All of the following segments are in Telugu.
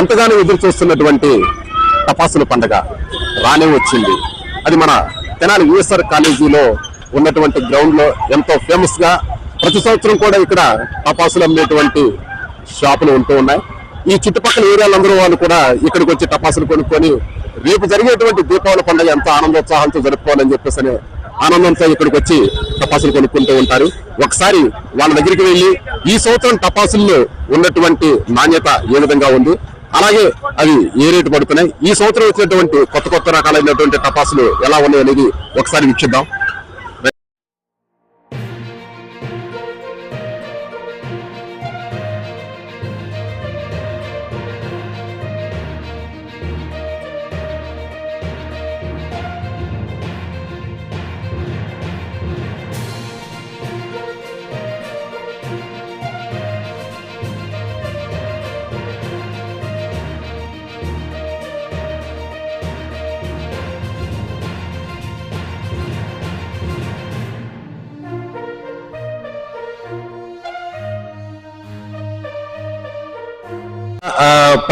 ఎంతగానో ఎదురు చూస్తున్నటువంటి తపాసుల పండగ రానే వచ్చింది. అది మన తెనాలి యుఎస్ఆర్ కాలేజీలో ఉన్నటువంటి గ్రౌండ్లో ఎంతో ఫేమస్గా ప్రతి సంవత్సరం కూడా ఇక్కడ టపాసులు అమ్మేటువంటి షాపులు ఉంటూ ఉన్నాయి. ఈ చుట్టుపక్కల ఏరియాలందరూ వాళ్ళు కూడా ఇక్కడికి వచ్చి టపాసులు కొనుక్కొని రేపు జరిగేటువంటి దీపావళి పండుగ ఎంతో ఆనందోత్సాహంతో జరుపుకోవాలని చెప్పేసి ఆనందంతో ఇక్కడికి వచ్చి టపాసులు కొనుక్కుంటూ ఉంటారు. ఒకసారి వాళ్ళ దగ్గరికి వెళ్ళి ఈ సంవత్సరం టపాసుల్లో ఉన్నటువంటి నాణ్యత ఏ విధంగా ఉంది? అలాగే అవి ఏ రేటు పడుతున్నాయి? ఈ సంవత్సరం వచ్చినటువంటి కొత్త కొత్త రకాలైనటువంటి టపాసులు ఎలా ఉన్నాయి అనేది ఒకసారి వీక్షిద్దాం.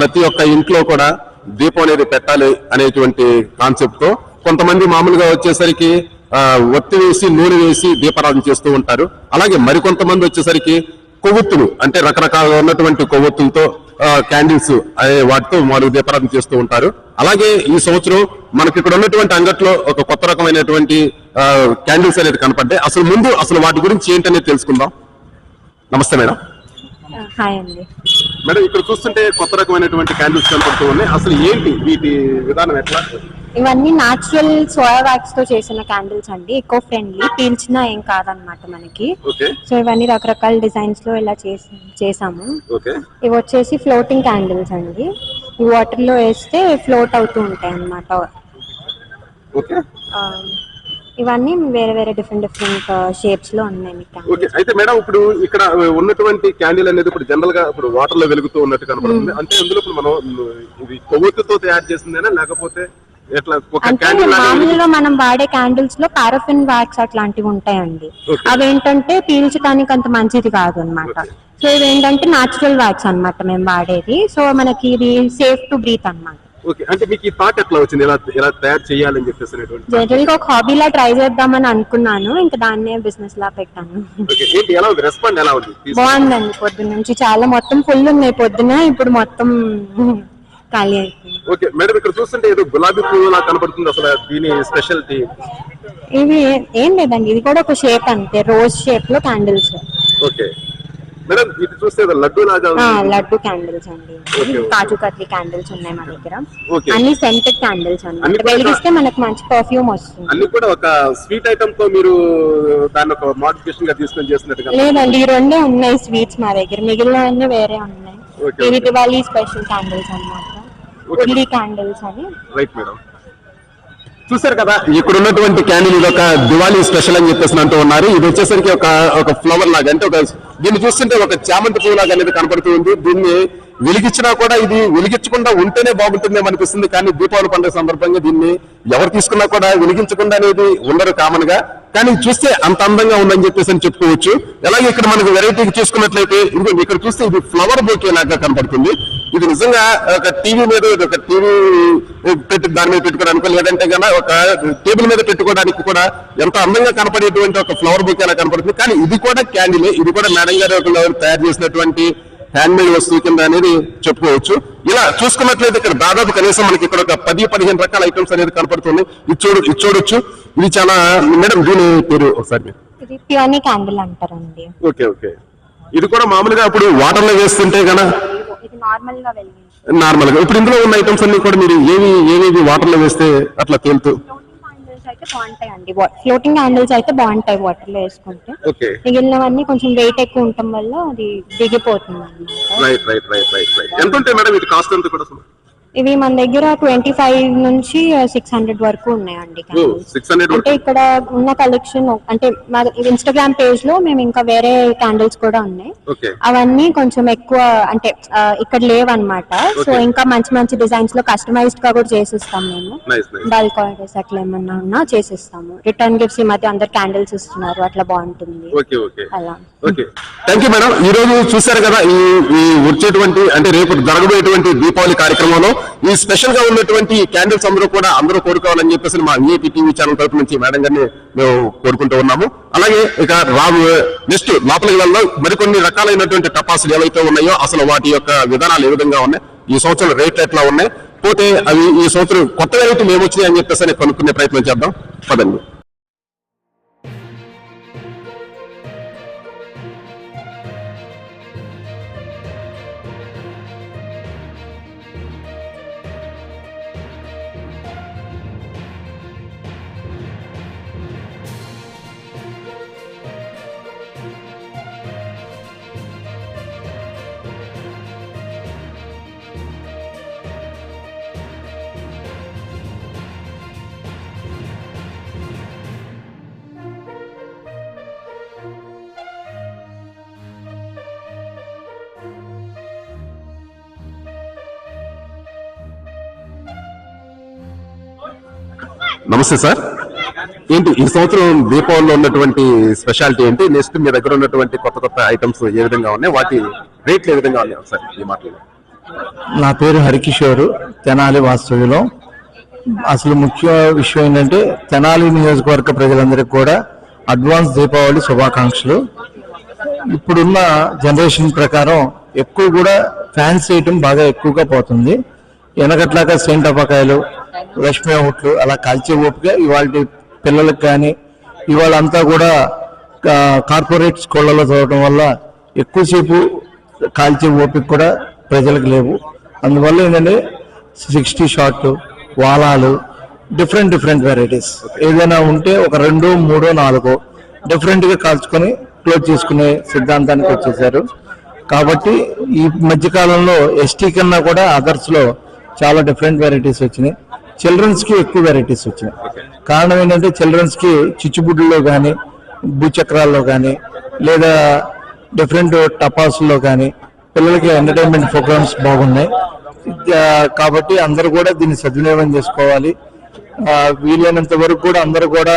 ప్రతి ఒక్క ఇంట్లో కూడా దీపం అనేది పెట్టాలి అనేటువంటి కాన్సెప్ట్తో కొంతమంది మామూలుగా వచ్చేసరికి ఒత్తి వేసి నూనె వేసి దీపారాధన చేస్తూ ఉంటారు. అలాగే మరికొంతమంది వచ్చేసరికి కొవ్వొత్తులు అంటే రకరకాల ఉన్నటువంటి కొవ్వొత్తులతో క్యాండిల్స్ వాటితో వారు దీపారాధన చేస్తూ ఉంటారు. అలాగే ఈ సంవత్సరం మనకి ఇక్కడ ఉన్నటువంటి అంగట్లో ఒక కొత్త రకమైనటువంటి క్యాండిల్స్ అనేది కనపడ్డాయి. అసలు ముందు అసలు వాటి గురించి ఏంటనేది తెలుసుకుందాం. నమస్తే మేడం. హాయ్ అండి. మేడం ఇక్కడ చూస్తుంటే కొత్త రకమైనటువంటి క్యాండిల్స్ కనపడుతూ ఉన్నాయి. అసలు ఏంటి వీటి విధానం ఎట్లా? ఇవన్నీ నాచురల్ సోయా వ్యాక్స్తో చేసిన క్యాండిల్స్ అండి. ఎకో ఫ్రెండ్లీ పీల్చినా ఏం కాదనమాట మనకి. సో ఇవన్నీ రకరకాల డిజైన్స్లో ఇలా చేసి చేసాము. ఇవి వచ్చేసి ఫ్లోటింగ్ క్యాండిల్స్ అండి. ఈ వాటర్లో వేస్తే ఫ్లోట్ అవుతూ ఉంటాయి ఆ, ఇవన్నీ వేరే వేరే డిఫరెంట్ డిఫరెంట్ షేప్స్లో ఉన్నాయి మీకు ఓకే. అయితే మేడం ఇప్పుడు ఇక్కడ ఉన్నటువంటి క్యాండిల్ అనేది ఇప్పుడు జనరల్గా ఇప్పుడు వాటర్లో వెలుగుతూ ఉన్నట్టు కనపడుతుంది అంటే అందులో ఇప్పుడు మనం ఇది కొవ్వొత్తుతో తయారు చేసిందేనా? లేకపోతే మామూలుగా మనం వాడే క్యాండిల్స్లో పారాఫిన్ వ్యాక్స్ అట్లాంటివి ఉంటాయండి. Okay. అవి ఏంటంటే పీల్చడానికి అంత మంచిది కాదు అనమాట సో ఇవి ఏంటంటే నాచురల్ వ్యాక్స్ అన్నమాట మేము వాడేది. సో మనకి ఇది సేఫ్ టు బ్రీత్ అన్నమాట. ఓకే అంటే మీకు ఈ థాట్ ఎట్లా వచ్చింది? ఇలా ఇలా తయారు చేయాలని చెప్పేసి అనేటువంటి జనరల్గా ఒక హాబీలా ట్రై చేద్దామని అనుకున్నాను ఇంకా దాన్నే బిజినెస్ లా పెట్టాను. ఓకే ఏంటి ఎలా ఉంది? రెస్పాండ్ ఎలా ఉంది? బాగుందండి పొద్దున్న నుంచి చాలా మొత్తం ఫుల్ ఉన్నాయి పొద్దున ఇప్పుడు మొత్తం ఖాళీ అయిపోయింది. ఓకే మేడం ఇక్కడ చూస్తుంటే ఏదో గులాబీ పువ్వు లా కనపడుతుంది అసలు దీని స్పెషాలిటీ ఇవి ఏం లేదండి ఇది కూడా ఒక షేప్ అంతే రోజ్ షేప్లో క్యాండిల్స్ ఓకే. మేడం ఇది చూస్తే లడ్డు లాగా లడ్డు క్యాండిల్స్ అండి. కాజు కత్లీ క్యాండిల్స్ ఉన్నాయి మా దగ్గర. అన్ని సెంటెడ్ క్యాండిల్స్ అన్ని కూడా- వెలిగిస్తే మనకు మంచి పర్ఫ్యూమ్ వస్తుంది. అన్ని కూడా ఒక స్వీట్ ఐటమ్తో మీరు దాన్ని ఒక మోడిఫికేషన్గా తీసుకొని చేసినట్టుగా లేదండి ఈ రెండే ఉన్నాయి స్వీట్స్ మా దగ్గర. మిగిలినవన్నీ వేరే ఉన్నాయి. okay. దివాళీ స్పెషల్ క్యాండిల్స్ అన్నమాట. ఉల్లి క్యాండిల్స్ అని. రైట్ మేడం చూసారు కదా? ఇక్కడ ఉన్నటువంటి క్యాండిల్ ఇది ఒక దివాళీ స్పెషల్ అని చెప్పేసి అంటూ ఉన్నారు. ఇది వచ్చేసరికి ఒక ఒక ఫ్లవర్ లాగా అంటే ఒక దీన్ని చూస్తుంటే ఒక చామంతి పువ్వు లాగా అనేది కనపడుతూ ఉంది. దీన్ని వెలిగించినా కూడా ఇది వెలిగించకుండా ఉంటేనే బాగుంటుందేమో అనిపిస్తుంది. కానీ దీపావళి పండుగ సందర్భంగా దీన్ని ఎవరు తీసుకున్నా కూడా వెలిగించకుండా అనేది ఉండరు కామన్గా. కానీ చూస్తే అంత అందంగా ఉందని చెప్పేసి అని చెప్పుకోవచ్చు. అలాగే ఇక్కడ మనకు వెరైటీ చూసుకున్నట్లయితే ఇదిగోండి ఇక్కడ చూస్తే ఇది ఫ్లవర్ బొకే లాగా కనపడుతుంది. ఇది నిజంగా ఒక టీవీ మీద ఇది ఒక టీవీ పెట్టి దాని మీద పెట్టుకోవడానికి లేదంటే కన్నా ఒక టేబుల్ మీద పెట్టుకోవడానికి కూడా ఎంత అందంగా కనపడేటువంటి ఒక ఫ్లవర్ బొకే లా కనపడుతుంది. కానీ ఇది కూడా క్యాండిల్ ఇది కూడా మేడం గారు తయారు చేసినటువంటి హ్యాండ్ మేడ్ వస్తువు కింద అనేది చెప్పుకోవచ్చు. ఇలా చూసుకున్నట్లయితే ఇక్కడ దాదాపు కనీసం మనకి ఇక్కడ ఒక పది పదిహేను రకాల ఐటమ్స్ అనేది కనపడుతుంది. ఇది చూడు ఇది చూడొచ్చు. ఇది చాలా మేడం దీని పేరు ఒకసారి క్యాండిల్ అంటారండి. Okay okay. ఇది కూడా మామూలుగా ఇప్పుడు వాటర్లో వేస్తుంటే ఇది నార్మల్గా ఇప్పుడు ఇందులో ఉన్న ఐటమ్స్ అన్ని కూడా మీరు ఏవి ఏవేవి వాటర్లో వేస్తే అట్లా తేలుతూ? అయితే బాగుంటాయండి. ఫ్లోటింగ్ క్యాండిల్స్ అయితే బాగుంటాయి వాటర్లో వేసుకుంటే మిగిలినవన్నీ కొంచెం వెయిట్ ఎక్కువ ఉండటం వల్ల అది దిగిపోతుంది ఎంత ఉంటాయి మేడం ఇది? కాస్ట్ ఎంత కూడా ఇవి మన దగ్గర ట్వంటీ ఫైవ్ నుంచి సిక్స్ హండ్రెడ్ వరకు ఉన్నాయండి క్యాండిల్స్ సిక్స్ హండ్రెడ్ అంటే ఇక్కడ ఉన్న కలెక్షన్ అంటే మా ఇన్స్టాగ్రామ్ పేజ్లో మేము ఇంకా వేరే క్యాండిల్స్ కూడా ఉన్నాయి. ఓకే. అవన్నీ కొంచెం ఎక్కువ అంటే ఆ, ఇక్కడ లేవన్నమాట. సో. ఇంకా మంచి మంచి డిజైన్స్లో కస్టమైజ్డ్గా కూడా చేసిస్తాం మేము. నైస్ నైస్ బల్క్ ఆర్డర్స్ అట్లా ఏమన్నా ఉన్నా చేసిస్తాము. రిటర్న్ గిఫ్ట్స్ ఈ మధ్య అందరు క్యాండిల్స్ ఇస్తున్నారు అట్లా బాగుంటుంది. Okay okay. అలా. ఓకే. థ్యాంక్ యూ మేడం ఈ రోజు చూశారు కదా ఈ ఈ వచ్చేటువంటి అంటే రేపు జరగబోయేటువంటి దీపావళి కార్యక్రమంలో ఈ స్పెషల్గా ఉన్నటువంటి క్యాండిల్స్ అందరూ కూడా అందరూ కోరుకోవాలని చెప్పేసి మా విఐపి టీవీ ఛానల్ తరపు నుంచి మేడం గారిని మేము కోరుకుంటూ ఉన్నాము. అలాగే ఇక రాబో నెక్స్ట్ లోపలికి వెళ్ళలో మరికొన్ని రకాలైనటువంటి టపాసులు ఏవైతే ఉన్నాయో అసలు వాటి యొక్క విధానాలు ఏ విధంగా ఉన్నాయి ఈ సంవత్సరం రేట్లు ఎట్లా ఉన్నాయి పోతే అవి ఈ సంవత్సరం కొత్త వెరైటీలు ఏమొచ్చినాయి అని చెప్పేసి కనుక్కునే ప్రయత్నం చేద్దాం. పదండి. నమస్తే సార్. ఏంటి ఈ సంవత్సరం దీపావళిలో ఉన్నటువంటి స్పెషాలిటీ ఏంటి? నెక్స్ట్ మీ దగ్గర ఉన్నటువంటి కొత్త కొత్త ఐటమ్స్ ఏ విధంగా ఉన్నాయి? వాటి రేట్లు ఏ విధంగా ఉన్నాయి సార్ ఈ మాటలు నా పేరు హరికిషోర్ తెనాలి వాస్తవ్యులు. అసలు ముఖ్య విషయం ఏంటంటే తెనాలి నియోజకవర్గ ప్రజలందరికీ కూడా అడ్వాన్స్ దీపావళి శుభాకాంక్షలు. ఇప్పుడున్న జనరేషన్ ప్రకారం ఎక్కువ కూడా ఫ్యాన్స్ చేయటం బాగా ఎక్కువగా పోతుంది. వెనకట్లాగా సెంట్ టపాకాయలు లక్ష్మీ హుట్లు అలా కాల్చే ఓపిక ఇవాళ పిల్లలకు కానీ ఇవాళ అంతా కూడా కార్పొరేట్ స్కూళ్ళలో చదవడం వల్ల ఎక్కువసేపు కాల్చే ఓపిక కూడా ప్రజలకు లేవు. అందువల్ల ఏంటంటే సిక్స్టీ షార్ట్ వాలాలు డిఫరెంట్ డిఫరెంట్ వెరైటీస్. ఏదైనా ఉంటే ఒక రెండు మూడో నాలుగో డిఫరెంట్గా కాల్చుకొని క్లోజ్ చేసుకునే సిద్ధాంతానికి వచ్చేసారు. కాబట్టి ఈ మధ్యకాలంలో ఎస్టీ కన్నా కూడా అదర్స్లో చాలా డిఫరెంట్ వెరైటీస్ వచ్చినాయి. చిల్డ్రన్స్కి ఎక్కువ వెరైటీస్ వచ్చినాయి. కారణం ఏంటంటే చిల్డ్రన్స్కి కి కానీ భూచక్రాల్లో కానీ లేదా డిఫరెంట్ టపాస్లో కానీ పిల్లలకి ఎంటర్టైన్మెంట్ ప్రోగ్రామ్స్ బాగున్నాయి. కాబట్టి అందరూ కూడా దీన్ని సద్వినియోగం చేసుకోవాలి. వీలైనంత వరకు కూడా అందరూ కూడా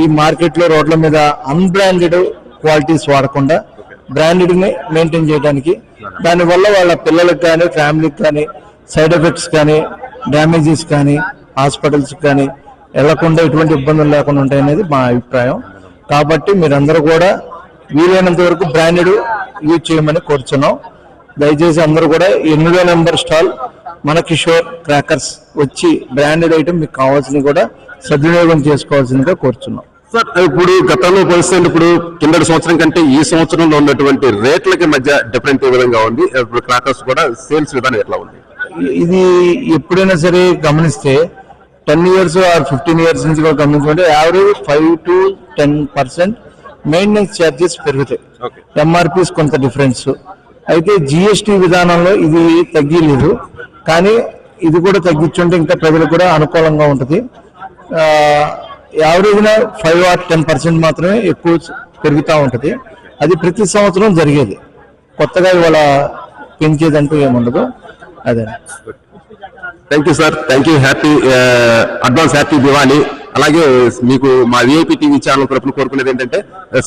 ఈ మార్కెట్లో రోడ్ల మీద అన్బ్రాండెడ్ క్వాలిటీస్ వాడకుండా బ్రాండెడ్ని మెయింటైన్ చేయడానికి. దానివల్ల వాళ్ళ పిల్లలకు కానీ ఫ్యామిలీకి కానీ సైడ్ ఎఫెక్ట్స్ కానీ డ్యామేజెస్ కానీ హాస్పిటల్స్ కానీ వెళ్ళకుండా ఎటువంటి ఇబ్బందులు లేకుండా ఉంటాయనేది మా అభిప్రాయం. కాబట్టి మీరందరూ కూడా వీలైనంత వరకు బ్రాండెడ్ యూజ్ చేయమని కోరుచున్నాం. దయచేసి అందరూ కూడా ఎనిమిదో నెంబర్ స్టాల్ మన కిషోర్ క్రాకర్స్ వచ్చి బ్రాండెడ్ ఐటమ్ మీకు కావాల్సినవి కూడా సద్వినియోగం చేసుకోవాల్సిందిగా కోరుచున్నాం. సార్ ఇప్పుడు గతంలో పోలిస్తే ఇప్పుడు కిందటి సంవత్సరం కంటే ఈ సంవత్సరంలో ఉన్నటువంటి రేట్లకి మధ్య డిఫరెంట్ ఏ విధంగా ఉంది? ఇప్పుడు క్రాకర్స్ కూడా సేల్స్ విధానం ఎట్లా ఉంది? ఇది ఎప్పుడైనా సరే గమనిస్తే ten years or fifteen years నుంచి కూడా గమనించుకుంటే average five to ten percent maintenance charges పెరుగుతాయి. ఎంఆర్పీస్ కొంత డిఫరెన్స్. అయితే జిఎస్టి విధానంలో ఇది తగ్గిలేదు. కానీ ఇది కూడా తగ్గించుంటే ఇంకా ప్రజలకు కూడా అనుకూలంగా ఉంటుంది. యావరేజ్న ఫైవ్ ఆర్ టెన్ పర్సెంట్ మాత్రమే ఎక్కువ పెరుగుతూ ఉంటుంది. అది ప్రతి సంవత్సరం జరిగేది. కొత్తగా ఇవాళ పెంచేదంటూ ఏముండదు. అదే. Thank you sir thank you happy advance happy Diwali అలాగే మీకు మా విఐపి టీవీ ఛానల్ తరపున కోరుకునేది ఏంటంటే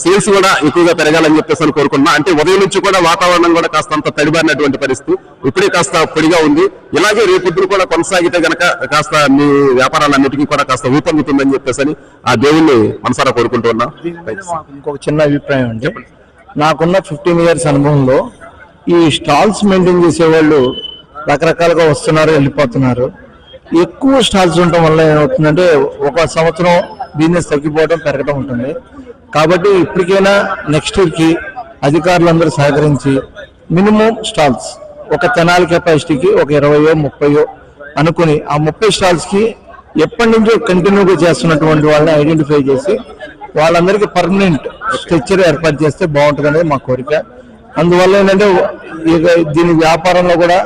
సేల్స్ కూడా ఎక్కువగా పెరగాలని చెప్పేసి అని కోరుకున్నా. అంటే ఉదయం నుంచి కూడా వాతావరణం కూడా కాస్త అంత తడిబారినటువంటి పరిస్థితి. ఇప్పుడే కాస్త పొడిగా ఉంది. ఇలాగే రేపొద్దున కూడా కొనసాగితే గనక కాస్త మీ వ్యాపారాలన్నిటికీ కూడా కాస్త ఊపందుతుందని చెప్పేసి ఆ దేవుణ్ణి మనసారా కోరుకుంటూ ఉన్నా. ఇంకొక చిన్న అభిప్రాయం అండి. నాకున్న ఫిఫ్టీన్ ఇయర్స్ అనుభవంలో ఈ స్టాల్స్ మెయింటైన్ చేసేవాళ్ళు రకరకాలుగా వస్తున్నారు వెళ్ళిపోతున్నారు. ఎక్కువ స్టాల్స్ ఉండటం వల్ల ఏమవుతుందంటే ఒక సంవత్సరం బిజినెస్ తగ్గిపోవడం పెరగడం ఉంటుంది. కాబట్టి ఇప్పటికైనా నెక్స్ట్కి అధికారులందరూ సహకరించి మినిమం స్టాల్స్ ఒక తెనాలి కెపాసిటీకి ఒక ఇరవయో ముప్పయో అనుకుని ఆ ముప్పై స్టాల్స్కి ఎప్పటి నుంచో కంటిన్యూగా చేస్తున్నటువంటి వాళ్ళని ఐడెంటిఫై చేసి వాళ్ళందరికీ పర్మనెంట్ స్ట్రక్చర్ ఏర్పాటు చేస్తే బాగుంటుంది అనేది మా కోరిక. అందువల్ల ఏంటంటే ఇక దీని వ్యాపారంలో కూడా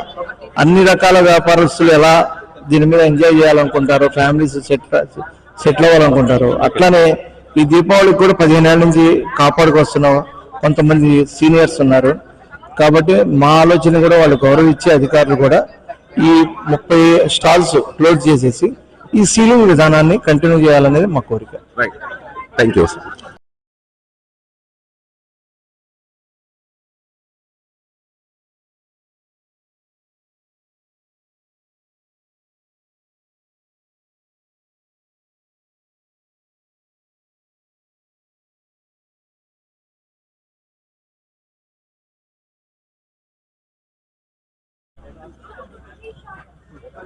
అన్ని రకాల వ్యాపారస్తులు ఎలా దీని మీద ఎంజాయ్ చేయాలనుకుంటారో ఫ్యామిలీస్ సెట్ సెటిల్ అవ్వాలనుకుంటారు అట్లానే ఈ దీపావళికి కూడా పదిహేను ఏళ్ళ నుంచి కాపాడుకొస్తున్నాం కొంతమంది సీనియర్స్ ఉన్నారు. కాబట్టి మా ఆలోచన కూడా వాళ్ళు గౌరవించే అధికారులు కూడా ఈ ముప్పై స్టాల్స్ క్లోజ్ చేసేసి ఈ సీలింగ్ విధానాన్ని కంటిన్యూ చేయాలనేది మా కోరిక. Thank you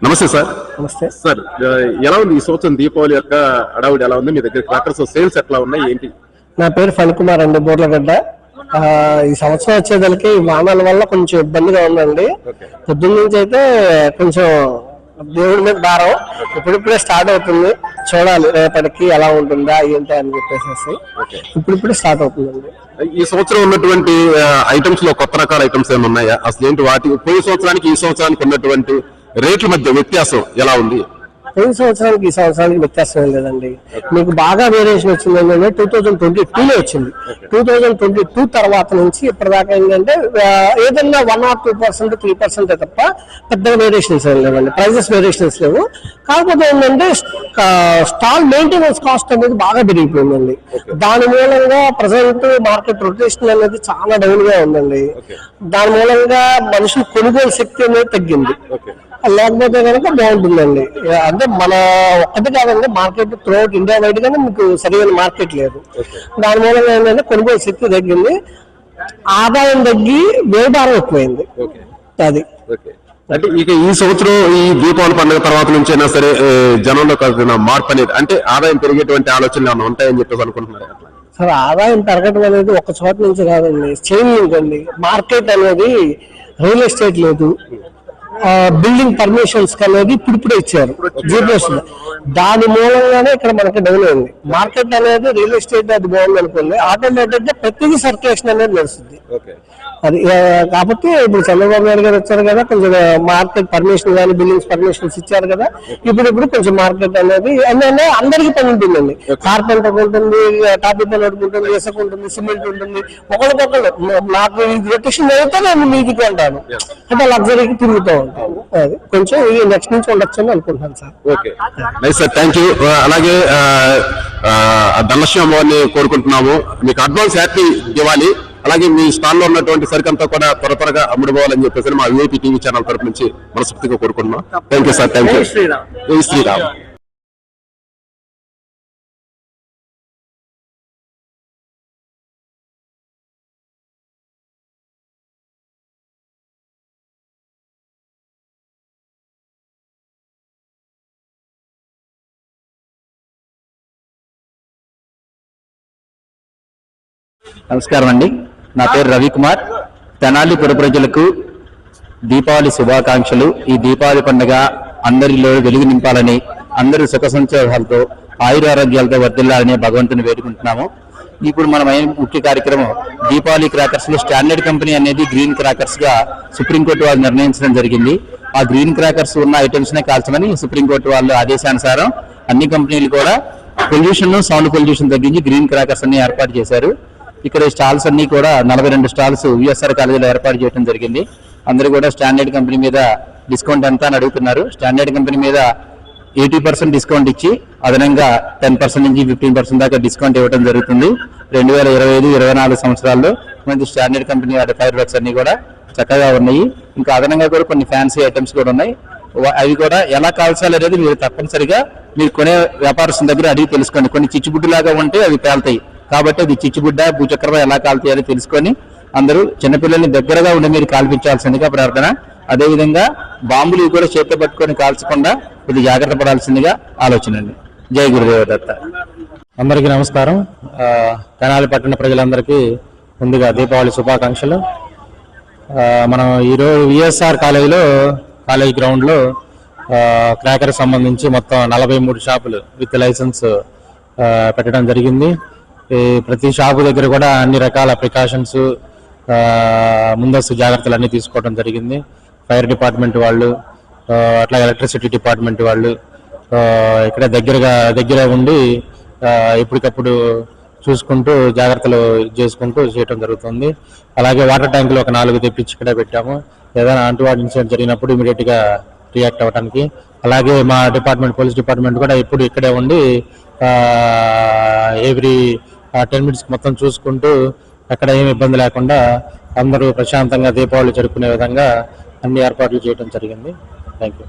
namaste sir. Namaste. Sir ఎలా ఉంది ఈ సంవత్సరం దీపావళి యొక్క అడవుడు ఎలా ఉంది? మీ దగ్గర క్రాకర్స్ సేల్స్ ఎట్లా ఉన్నాయి? ఏంటి? నా పేరు ఫణి కుమార్ అండి బోర్లగడ్డ ఈ సంవత్సరం వచ్చేదానికి ఈ వాహనాల వల్ల కొంచెం ఇబ్బందిగా ఉందండి. పొద్దున్న నుంచి అయితే కొంచెం దేవుడి మీద భారం. ఇప్పుడిప్పుడే స్టార్ట్ అవుతుంది. చూడాలి రేపటికి ఎలా ఉంటుందా ఏంటి అని చెప్పేసి ఇప్పుడిప్పుడే స్టార్ట్ అవుతుందండి. ఈ సంవత్సరం ఉన్నటువంటి ఐటమ్స్లో కొత్త రకాల ఐటమ్స్ ఏమైనా ఉన్నాయా? అసలు ఏంటి వాటి పోయిన సంవత్సరానికి ఈ సంవత్సరానికి ఉన్నటువంటి రేట్ల మధ్య వ్యత్యాసం ఎలా ఉంది? పోయిన సంవత్సరానికి ఈ సంవత్సరానికి వ్యత్యాసం ఏం లేదండి. మీకు బాగా వేరియేషన్ వచ్చింది ఏంటంటే టూ థౌజండ్ ట్వంటీ లో వచ్చింది. టూ థౌజండ్ ట్వంటీ టూ తర్వాత నుంచి ఇప్పటిదాకా ఏంటంటే ఏదన్నా one or two percent three percent తప్ప పెద్దగా వేరియేషన్స్ ఏం లేవండి. ప్రైజెస్ వేరియేషన్స్ లేవు. కాకపోతే ఏంటంటే స్టాల్ మెయింటెనెన్స్ కాస్ట్ అనేది బాగా పెరిగిపోయిందండి. దాని మూలంగా ప్రజెంట్ మార్కెట్ రొటేషన్ అనేది చాలా డౌన్గా ఉందండి. దాని మూలంగా మనుషులు కొనుగోలు శక్తి అనేది తగ్గింది. లేకపోతే కనుక బాగుంటుందండి. అంటే మన ఒక్కటి కాదండి మార్కెట్ త్రూఅవుట్ ఇండియా వైడ్ గానే మీకు సరైన మార్కెట్ లేదు. దాని మూలంగా ఏంటంటే కొనుగోలు శక్తి తగ్గింది. ఆదాయం తగ్గి వ్యాపారం ఎక్కువైంది. అది. అంటే ఇక ఈ సంవత్సరం ఈ దీపావళి పండుగ తర్వాత నుంచి అయినా సరే జనంలో కలిగిన మార్పు అనేది అంటే ఆదాయం పెరిగేటువంటి ఆలోచనలు ఉంటాయని చెప్పేసి అనుకుంటున్నారు? సరే ఆదాయం పెరగడం అనేది ఒక చోట నుంచి కాదండి. చైన్ లింక్ అండి మార్కెట్ అనేది రియల్ ఎస్టేట్ లేదు. బిల్డింగ్ పర్మిషన్స్ అనేది ఇప్పుడిప్పుడే ఇచ్చారు. జీపీఎస్ దాని మూలంగానే ఇక్కడ మనకి డౌన్ అయింది. మార్కెట్ అనేది రియల్ ఎస్టేట్ అది బాగుంది అనుకోండి ఆటోమేటిక్గా ప్రతిదీ సర్క్యులేషన్ అనేది నడుస్తుంది. అది కాబట్టి ఇప్పుడు చంద్రబాబు నాయుడు గారు వచ్చారు కదా కొంచెం మార్కెట్ పర్మిషన్ కానీ బిల్డింగ్స్ పర్మిషన్స్ ఇచ్చారు కదా ఇప్పుడు ఇప్పుడు కొంచెం మార్కెట్ అనేది అంటే అందరికీ పని ఉంటుందండి. కార్పెంటర్ ఉంటుంది టాపీ పని ఉంటుంది ఇసుక ఉంటుంది సిమెంట్ ఉంటుంది ఒకరికొకరు నాకు ఇది రొటేషన్ జరిగితే నేను మీదికి అంటాను. అంటే లగ్జరీకి తిరుగుతూ ఉంటాను. అది కొంచెం ఈ నెక్స్ట్ నుంచి ఉండొచ్చు అని అనుకుంటున్నాను sir. Okay. Sir thank you అలాగే ఆ, ఆ, ధనలక్ష్మి వారిని కోరుకుంటున్నాము. మీకు అడ్వాన్స్ హ్యాపీ దివాలి అలాగే మీ స్టాల్లో ఉన్నటువంటి సరికంతా కూడా త్వర త్వరగా అమ్ముడుపోవాలని చెప్పేసి మా విఐపి టీవీ ఛానల్ తరపు నుంచి మనస్ఫూర్తిగా కోరుకుంటున్నాం. Thank you sir thank you Sriram. Jai Sriram. నమస్కారం అండి. నా పేరు రవికుమార్. తెనాలి పుర ప్రజలకు దీపావళి శుభాకాంక్షలు. ఈ దీపావళి పండుగ అందరిలో వెలుగు నింపాలని అందరూ సుఖ సంతోషాలతో ఆయురారోగ్యాలతో వర్దిల్లాలని భగవంతుని వేడుకుంటున్నాము. ఇప్పుడు మనం అయిన ముఖ్య కార్యక్రమం దీపావళి క్రాకర్స్లో స్టాండర్డ్ కంపెనీ అనేది గ్రీన్ క్రాకర్స్గా సుప్రీంకోర్టు వాళ్ళు నిర్ణయించడం జరిగింది. ఆ గ్రీన్ క్రాకర్స్ ఉన్న ఐటమ్స్ నే కాల్చమని సుప్రీంకోర్టు వాళ్ళు ఆదేశానుసారం అన్ని కంపెనీలు కూడా పొల్యూషన్ సౌండ్ పొల్యూషన్ తగ్గించి గ్రీన్ క్రాకర్స్ అన్ని ఏర్పాటు చేశారు. ఇక్కడ స్టాల్స్ అన్ని కూడా నలభై రెండు స్టాల్స్ విఎస్ఆర్ కాలేజీలో ఏర్పాటు చేయడం జరిగింది. అందరూ కూడా స్టాండర్డ్ కంపెనీ మీద డిస్కౌంట్ ఎంత అని అడుగుతున్నారు. స్టాండర్డ్ కంపెనీ మీద ఎయిటీ పర్సెంట్ డిస్కౌంట్ ఇచ్చి అదనంగా టెన్ పర్సెంట్ నుంచి ఫిఫ్టీన్ పర్సెంట్ దాకా డిస్కౌంట్ ఇవ్వడం జరుగుతుంది. రెండు వేల ఇరవై ఐదు ఇరవై నాలుగు సంవత్సరాల్లో మంచి స్టాండర్డ్ కంపెనీ ఫైర్ వర్క్స్ అన్ని కూడా చక్కగా ఉన్నాయి. ఇంకా అదనంగా కూడా కొన్ని ఫ్యాన్సీ ఐటమ్స్ కూడా ఉన్నాయి. అవి కూడా ఎలా కాల్చాలి అనేది మీరు తప్పనిసరిగా మీరు కొనే వ్యాపారస్తుల దగ్గర అడిగి తెలుసుకోండి. కొన్ని చిచ్చుబుడ్డు లాగా ఉంటే అవి పేలుతాయి. కాబట్టి అది చిచ్చుబుడ్డ భూచక్రం ఎలా కాల్తాయని తెలుసుకొని అందరూ చిన్నపిల్లల్ని దగ్గరగా ఉండి మీరు కాల్పించాల్సిందిగా ప్రార్థన. అదేవిధంగా బాంబులు కూడా చేతితో పట్టుకొని కాల్చకుండా కొద్ది జాగ్రత్త పడాల్సిందిగా ఆలోచన అండి. జై గురుదేవ దత్త. అందరికీ నమస్కారం. తెనాలి పట్టణ ప్రజలందరికీ ముందుగా దీపావళి శుభాకాంక్షలు. మనం ఈరోజు విఎస్ఆర్ కాలేజీలో కాలేజ్ గ్రౌండ్లో క్రాకర్ సంబంధించి మొత్తం నలభై మూడు షాపులు విత్ లైసెన్స్ పెట్టడం జరిగింది. ప్రతి షాపు దగ్గర కూడా అన్ని రకాల ప్రికాషన్స్ ముందస్తు జాగ్రత్తలు అన్నీ తీసుకోవడం జరిగింది. ఫైర్ డిపార్ట్మెంట్ వాళ్ళు అట్లా ఎలక్ట్రిసిటీ డిపార్ట్మెంట్ వాళ్ళు ఇక్కడ దగ్గరగా దగ్గర ఉండి ఎప్పటికప్పుడు చూసుకుంటూ జాగ్రత్తలు చేసుకుంటూ చేయడం జరుగుతుంది. అలాగే వాటర్ ట్యాంకులు ఒక నాలుగు తెప్పించి ఇక్కడ పెట్టాము. ఏదైనా అంటువాడు ఇన్సిడెంట్ జరిగినప్పుడు ఇమీడియట్గా రియాక్ట్ అవ్వడానికి అలాగే మా డిపార్ట్మెంట్ పోలీస్ డిపార్ట్మెంట్ కూడా ఎప్పుడు ఇక్కడే ఉండి ఎవ్రీ టెన్ మినిట్స్ మొత్తం చూసుకుంటూ ఎక్కడ ఏమి ఇబ్బంది లేకుండా అందరూ ప్రశాంతంగా దీపావళి జరుపుకునే విధంగా అన్ని ఏర్పాట్లు చేయడం జరిగింది. Thank you